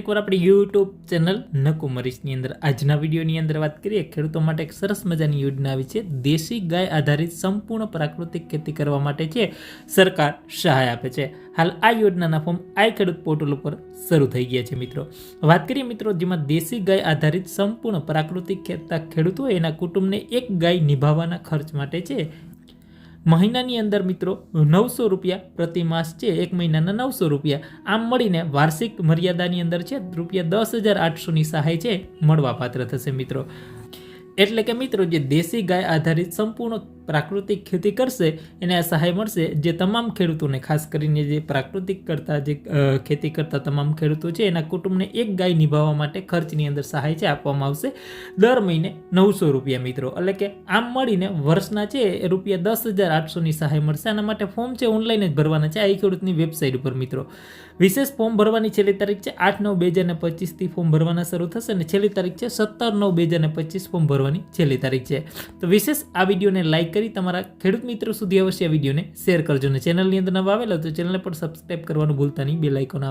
એકવાર આપણે YouTube channel નકુમરીશની અંદર. આજના વિડીયોની અંદર વાત કરીએ, ખેડૂતો માટે એક સરસ મજાની યોજના આવી છે. દેશી ગાય આધારિત સંપૂર્ણ પ્રાકૃતિક ખેતી કરવા માટે છે, સરકાર સહાય આપે છે. હાલ આ યોજનાના ફોર્મ આ ખેડૂત પોર્ટલ ઉપર શરૂ થઈ ગયા છે, મિત્રો. વાત કરીએ, મિત્રો, જેમાં દેશી ગાય આધારિત સંપૂર્ણ પ્રાકૃતિક ખેતતા ખેડૂતો એના કુટુંબને એક ગાય નિભાવવાના ખર્ચ માટે છે. મહિનાની અંદર મિત્રો નવસો રૂપિયા પ્રતિ માસ છે, એક મહિનાના નવસો રૂપિયા. આમ મળીને વાર્ષિક મર્યાદાની અંદર છે, રૂપિયા દસ હજાર આઠસોની સહાય છે, મળવાપાત્ર થશે મિત્રો. એટલે કે મિત્રો, જે દેશી ગાય આધારિત સંપૂર્ણ પ્રાકૃતિક ખેતી કરશે, એને આ સહાય મળશે. જે તમામ ખેડૂતોને, ખાસ કરીને જે પ્રાકૃતિક કરતા જે ખેતી કરતા તમામ ખેડૂતો છે, એના કુટુંબને એક ગાય નિભાવવા માટે ખર્ચની અંદર સહાય છે, આપવામાં આવશે. દર મહિને નવસો રૂપિયા, મિત્રો. એટલે કે આમ મળીને વર્ષના છે રૂપિયા દસ હજાર આઠસોની સહાય મળશે. આના માટે ફોર્મ છે, ઓનલાઈન જ ભરવાના છે, આ ખેડૂતની વેબસાઇટ ઉપર, મિત્રો. વિશેષ ફોર્મ ભરવાની છેલ્લી તારીખ છે, આઠ નવ બે હજાર પચીસથી ફોર્મ ભરવાના શરૂ થશે અને છેલ્લી તારીખ છે, સત્તર નવ બે હજાર પચીસ ફોર્મ ભરવાની છેલ્લી તારીખ છે. તો વિશેષ આ વિડીયોને લાઇક કરી તમારા ખેડૂત મિત્રો સુધી અવશ્ય વિડીયોને શેર કરજો અને ચેનલની અંદર નવા આવેલા તો ચેનલને પણ સબસ્ક્રાઈબ કરવાનું ભૂલતા નહીં. બે લાઇકોન